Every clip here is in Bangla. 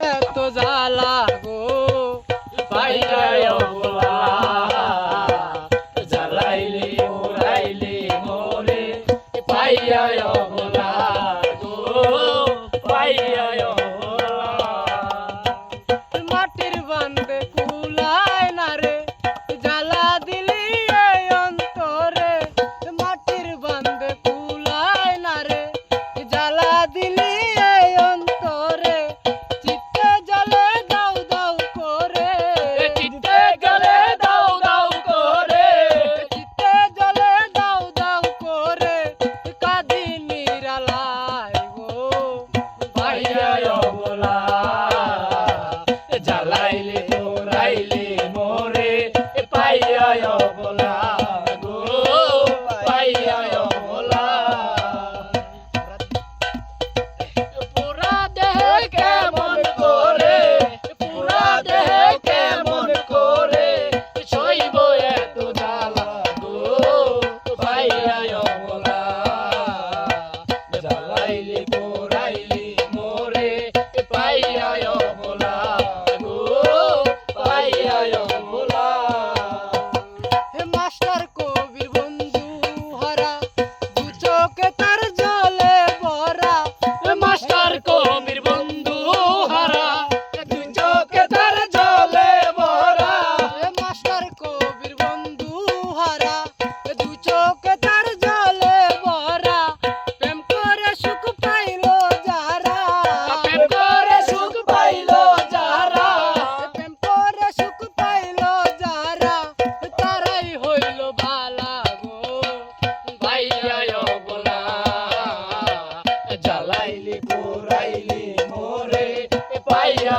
তো জ্বালা গো পাইলায় জ্বালাইলি উড়াইলি মোরে পাইলায় লাইলি পুরাইলি মোরে পাইয়া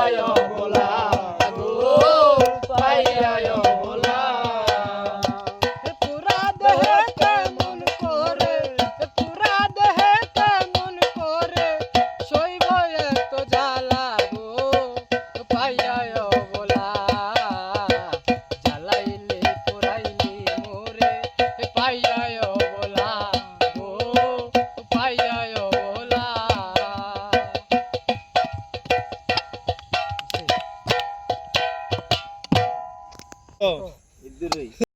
ఇద్దరు